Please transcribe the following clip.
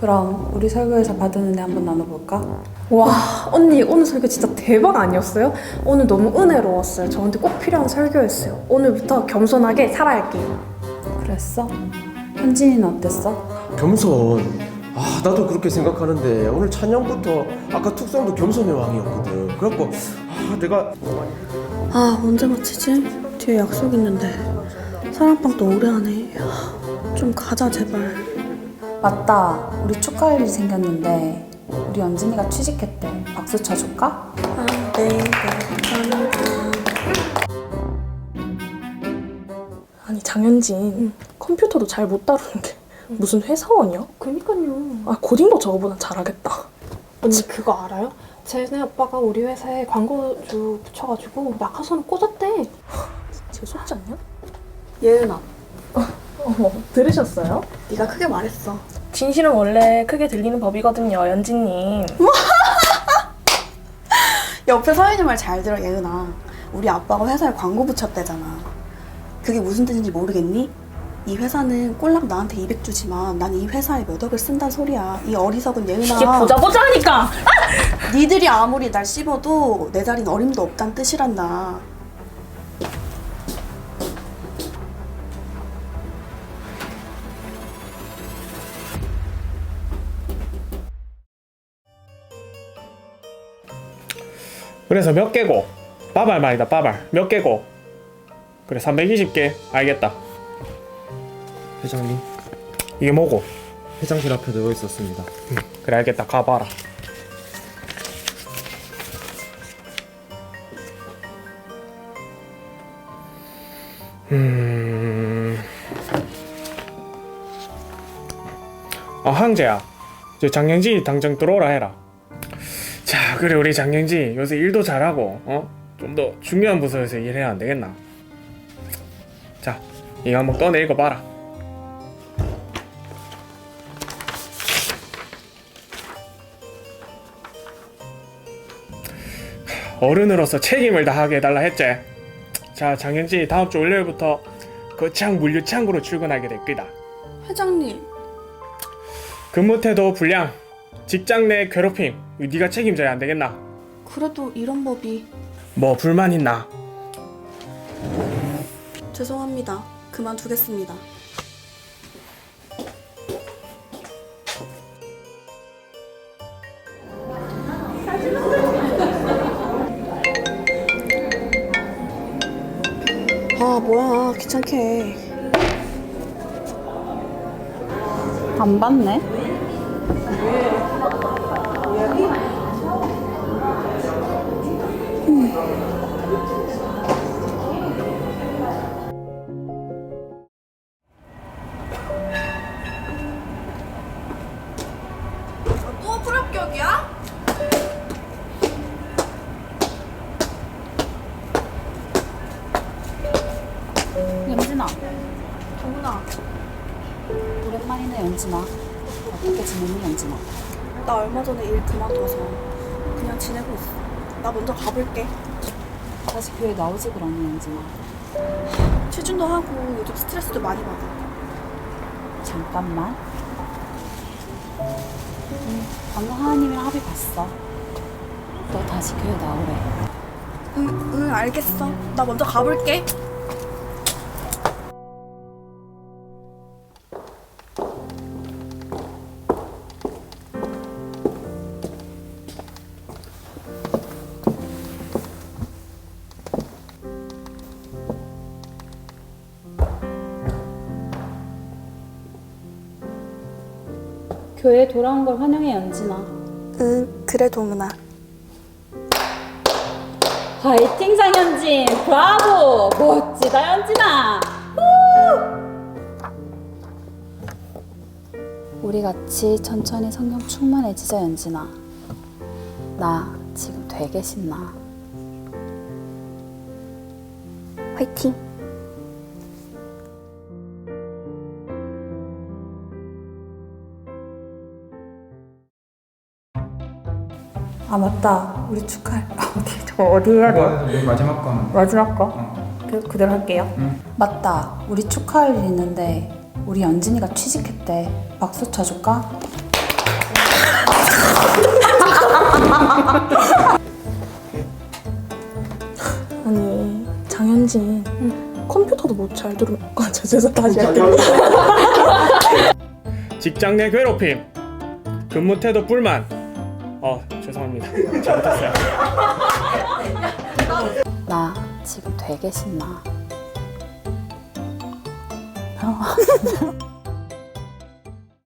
그럼 우리 설교에서 받은 은혜 한번 나눠볼까? 와 언니 오늘 설교 진짜 대박 아니었어요? 오늘 너무 은혜로웠어요. 저한테 꼭 필요한 설교였어요. 오늘부터 겸손하게 살아갈게요. 그랬어? 현진이는 어땠어? 겸손. 아 나도 그렇게 생각하는데 오늘 찬양부터 아까 특성도 겸손의 왕이었거든. 그래갖고 아 내가 아 언제 마치지? 뒤에 약속 있는데 사랑방도 오래 하네 아, 좀 가자 제발 맞다. 우리 축하할 일이 생겼는데 우리 연진이가 취직했대. 박수 쳐줄까? 아 네 네, 감사합니다 아니 장현진 컴퓨터도 잘 못 다루는 게 무슨 회사원이야? 그니까요 아 고딩도 저거보다 잘하겠다. 언니 그거 알아요? 쟤네 오빠가 우리 회사에 광고주 붙여가지고 낙하산을 꽂았대. 재수없지 않냐? 예은아 어머 들으셨어요? 네가 크게 말했어 진실은 원래 크게 들리는 법이거든요, 연진님. 옆에 서 있는 말잘 들어 예은아 우리 아빠가 회사에 광고 붙였대잖아 그게 무슨 뜻인지 모르겠니? 이 회사는 꼴랑 나한테 200 주지만 난 이 회사에 몇 억을 쓴단 소리야 이 어리석은 예은아 이게 보자 보자 하니까. 니들이 아무리 날 씹어도 내 자리는 어림도 없단 뜻이란다 그래서 몇 개고? 빠발 말이다 빠발. 몇 개고? 그래 320개. 알겠다. 회장님. 이게 뭐고? 회장실 앞에 누워 있었습니다. 그래 알겠다. 가봐라. 음... 아 황제야. 저 장영지 당장 들어오라 해라. 자 그래 우리 장영지 요새 일도 잘하고 어? 좀 더 중요한 부서에서 일해야 안 되겠나 자 이거 한번 꺼내 읽어봐라 어른으로서 책임을 다하게 해달라 했지. 자, 장현지 다음 주 월요일부터 거창 물류 창고로 출근하게 될 거다. 회장님 근무 태도 불량, 직장 내 괴롭힘, 네가 책임져야 안 되겠나? 그래도 이런 법이 뭐 불만 있나? 죄송합니다 그만두겠습니다 아 뭐야 귀찮게 해. 안 받네? 또 불합격이야? 연진아. 정훈아. 오랜만이네 연진아. 어떻게 지내니 연진아? 나 얼마 전에 일 그만둬서 그냥 지내고 있어 나 먼저 가볼게 다시 교회 나오지 그러니 연진아. 취준도 하고 요즘 스트레스도 많이 받아 잠깐만. 응, 방금 하나님이랑 합의 봤어. 너 다시 교회 나오래. 응, 응 알겠어 나 먼저 가볼게 교회에 돌아온 걸 환영해 연진아. 응 그래 도문아. 화이팅 장현진. 브라보. 멋지다 연진아. 우리 같이 천천히 성령 충만해지자 연진아. 나 지금 되게 신나. 화이팅 아 맞다. 우리 축하할 아, 어디 저 어디 해야 돼? 맨 마지막 건 마지막 거? 어. 그, 그대로 할게요. 응. 맞다. 우리 축하할 일 있는데 우리 연진이가 취직했대. 박수 쳐줄까? 아니 장현진. 컴퓨터도 못 잘 들어. 아, 죄송 다시 할게 직장 내 괴롭힘. 근무 태도 뿔만. 어 죄송합니다. 잘못했어요. 나 지금 되게 신나.